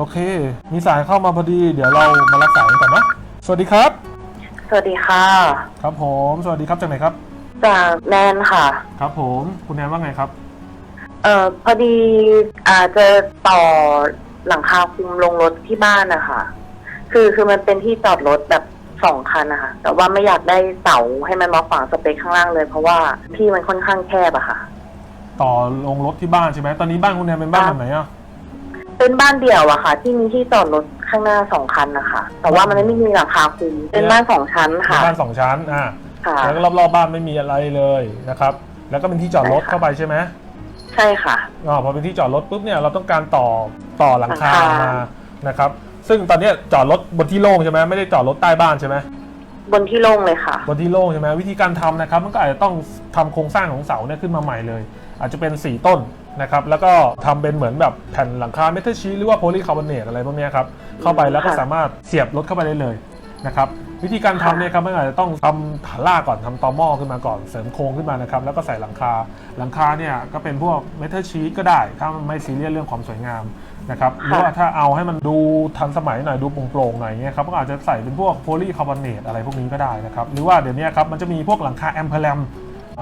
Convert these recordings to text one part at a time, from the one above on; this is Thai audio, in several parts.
โอเค มีสายเข้ามาพอดี เดี๋ยวเรามารับสายกันก่อนนะสวัสดีครับ สวัสดีค่ะ ครับผม สวัสดีครับจากไหนครับ จากแนนค่ะ ครับผม คุณแนนว่าไงครับ เอ่อพอดีอาจจะต่อหลังคาคุมลงรถที่บ้านนะคะคือคือมันเป็นที่จอดรถแบบสองคันนะคะแต่ว่าไม่อยากได้เสาให้มันมาขวางสเปคข้างล่างเลย เพราะว่าที่มันค่อนข้างแคบอะค่ะ ต่อลงรถที่บ้านใช่ไหมตอนนี้บ้านคุณแนนเป็นบ้านคแบรับบไหนอะ เป็นบ้านเดี่ยวอะค่ะ ที่มีที่จอดรถข้างหน้าสองคันนะคะแต่ว่ามันไม่มีหลังคาคุมเป็นบ้านสองชั้นเป็นค่ะ บ้านสองชั้นอ่าค่ะ แล้วก็รอบๆบ้านไม่มีอะไรเลยนะครับ แล้วก็เป็นที่จอดรถใช่ค่ะ เข้าไปใช่ไหมใช่ค่ะอ๋อพอเป็นที่จอดรถปุ๊บเนี่ยเราต้องการต่อต่อหลังคาหลังคาม มานะครับ ซึ่งตอนเนี้ยจอดรถบนที่โล่งใช่ไหมไม่ได้จอดรถใต้บ้านใช่ไหม บนที่โล่งเลยค่ะ บนที่โล่งใช่ไหมวิธีการทำนะครับมันก็อาจจะต้องทำโครงสร้างของเสาเนี่ยขึ้นมาใหม่เลย อาจจะเป็น 4 ต้น นะครับแล้วก็ทำเป็นเหมือนแบบแผ่นหลังคาเมทัลชีทหรือว่าโพลีคาร์บอเนตอะไรพวกเนี้ยครับเข้าไปแล้วก็ค่ะสามารถเสียบรถเข้าไปได้เลยนะครับวิธีการทำเนี่ยครับมันอาจจะต้องทำฐานรากก่อนทำตอหม้อขึ้นมาก่อนเสริมโครงขึ้นมานะครับแล้วก็ใส่หลังคา หลังคาเนี่ยก็เป็นพวกเมทัลชีทก็ได้ ถ้ามันไม่ซีเรียสเรื่องความสวยงามนะครับหรือว่าถ้าเอาให้มันดูทันสมัยหน่อยดูโปร่งๆหน่อยเงี้ยครับก็อาจจะใส่เป็นพวกโพลีคาร์บอเนตอะไรพวกนี้ก็ได้นะครับหรือว่าเดี๋ยวนี้ครับมันจะมีพวกหลังคาแอมเพลม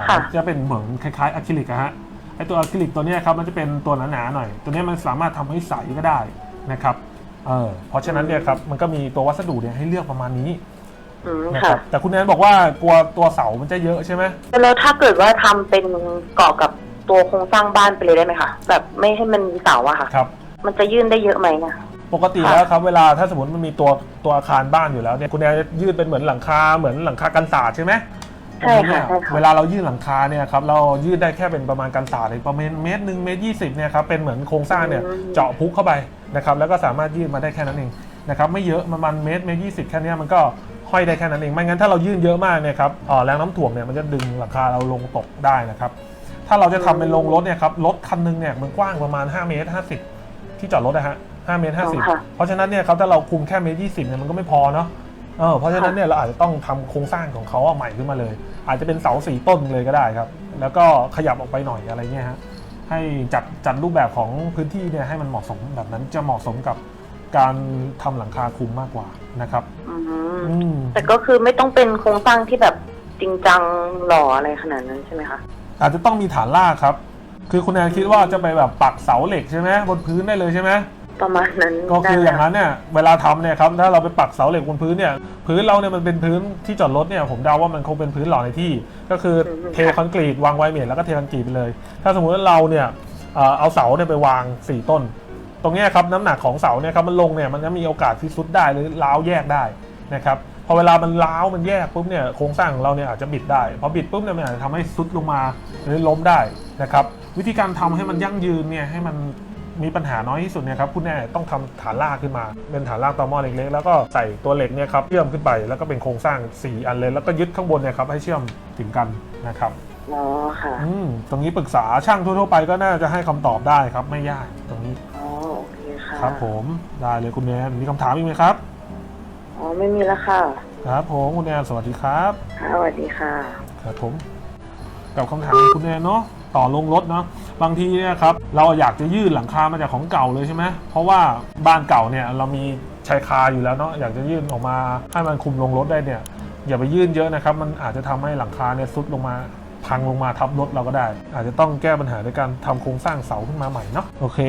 ค่ะจะเป็นเหมือนคล้ายๆอะคริลิกอะฮะ ไอตัวอะคริลิกตัวเนี้ยครับมันจะเป็นตัวหนาๆหน่อย ตัวเนี้ยมันสามารถทำให้ใสก็ได้นะครับเออเพราะฉะนั้นเนี่ยครับมันก็มีตัววัสดุเนี่ยให้เลือกประมาณนี้อืมนะคค่ะรับแต่คุณแนนบอกว่ากลัวตัวเสามันจะเยอะใช่ไหมแล้วถ้าเกิดว่าทำเป็นเกาะกับตัวโครงสร้างบ้านไปเลยได้ไหมคะแบบไม่ให้มันมีเสาอะค่ะครับ มันจะยื่นได้เยอะไหมเนี่ยปกติแล้วครับเวลาถ้าสมมติมันมีตัวตัวอาคารบ้านอยู่แล้วเนี่ยคุณแนนจะยืดเป็นเหมือนหลังคาเหมือนหลังคากันศาสตร์ใช่ไหม ใช่ค่ะเนี่ยใช่ค่ะ เวลาเรายื่นหลังคาเนี่ยครับเรายืดได้แค่เป็นประมาณกันศาสตร์เลยประมาณเมตรหนึ่งเมตรยี่สิบเนี่ยครับเป็นเหมือนโครงสร้างเนี่ยอืมเจาะพุกเข้าไปนะครับแล้วก็สามารถยืดมาได้แค่นั้นเองนะครับไม่เยอะประมาณเมตรเมตรยี่สิบแค่เนี้ยมันก็ห้อยได้แค่นั้นเองไม่งั้นถ้าเรายื่นเยอะมากเนี่ยครับเอ่อแรงน้ำถ่วงเนี่ยมันจะดึงหลังคาเราลงตกได้นะครับถ้าเราจะทำเป็นโรงรถเนี่ยครับรถคันหนึงเนี่ยมันกว้างประมาณ5เมตร50 ที่จอดรถนะฮะ5เมตรอ๋อค่ะ50 เพราะฉะนั้นเนี่ยครับถ้าเราคุมแค่เมตรยี่สิบเนี่ยมันก็ไม่พอเนาะ เออเพราะฉะนั้นเนี่ยเราอาจจะต้องทำโครงสร้างของเขาอะใหม่ขึ้นมาเลย อาจจะเป็นเสาสี่ต้นเลยก็ได้ครับ แล้วก็ขยับออกไปหน่อยอะไรเงี้ยฮะให้จัดจัดรูปแบบของพื้นที่เนี่ยให้มันเหมาะสมแบบนั้นจะเหมาะสมกับการทำหลังคาคลุมมากกว่านะครับอืมอืมแต่ก็คือไม่ต้องเป็นโครงสร้างที่แบบจริงจังหล่ออะไรขนาดนั้นใช่ไหมคะอาจจะต้องมีฐานรากครับ คือคุณแอนคิดว่าจะไปแบบปักเสาเหล็กใช่ไหมบนพื้นได้เลยใช่ไหม ประมาณนั้นก็คือได้ไหมอย่างนั้นเนี่ยเวลาทำเนี่ยครับถ้าเราไปปักเสาเหล็กบนพื้นเนี่ยพื้นเราเนี่ยมันเป็นพื้นที่จอดรถเนี่ยผมเดาว่ามันคงเป็นพื้นหล่อในที่ ก็คือเทคอนกรีตวางไวเมทแล้วก็เทคอนกรีตไปเลย ถ้าสมมุติว่าเราเนี่ยเอ่อเอาเสาเนี่ยไปวาง 4 ต้น ตรงเนี้ยครับน้ำหนักของเสาเนี่ยครับมันลงเนี่ยมันจะมีโอกาสที่ซุดได้หรือล้าวแยกได้นะครับพอเวลามันล้าวมันแยกปุ๊บเนี่ยโครงสร้างของเราเนี่ยอาจจะบิดได้พอบิดปุ๊บเนี่ยมันอาจจะทำให้ซุดลงมาหรือล้มได้นะครับวิธีการทำให้มันยั่งยืนเนี่ยให้มัน มีปัญหาน้อยที่สุดเนี่ยครับคุณแม่ต้องทำฐานรากขึ้นมา เป็นฐานรากตอหม้อเล็กๆ แล้วก็ใส่ตัวเหล็กเนี่ยครับเชื่อมขึ้นไปแล้วก็เป็นโครงสร้าง 4 อันเลย แล้วก็ยึดข้างบนเนี่ยครับให้เชื่อมถึงกันนะครับอ๋อค่ะอืมตรงนี้ปรึกษาช่างทั่วๆไปก็น่าจะให้คำตอบได้ครับไม่ยากตรงนี้อ๋อโอเคค่ะครับผมได้เลยคุณแนนมีคำถามอีกไหมครับอ๋อไม่มีแล้วค่ะครับผมคุณแนนสวัสดีครับค่ะสวัสดีค่ะครับผมกับคำถามของคุณแนนเนาะต่อลงรถเนาะ บางทีเนี่ยครับเราอยากจะยื่นหลังคามาจากของเก่าเลยใช่ไหมเพราะว่าบ้านเก่าเนี่ยเรามีชายคาอยู่แล้วเนาะอยากจะยื่นออกมาให้มันคุมลงรถได้เนี่ยอย่าไปยื่นเยอะนะครับ มันอาจจะทำให้หลังคาเนี่ยซุดลงมาพังลงมาทับรถเราก็ได้ อาจจะต้องแก้ปัญหาด้วยการทำโครงสร้างเสาขึ้นมาใหม่เนาะโอเค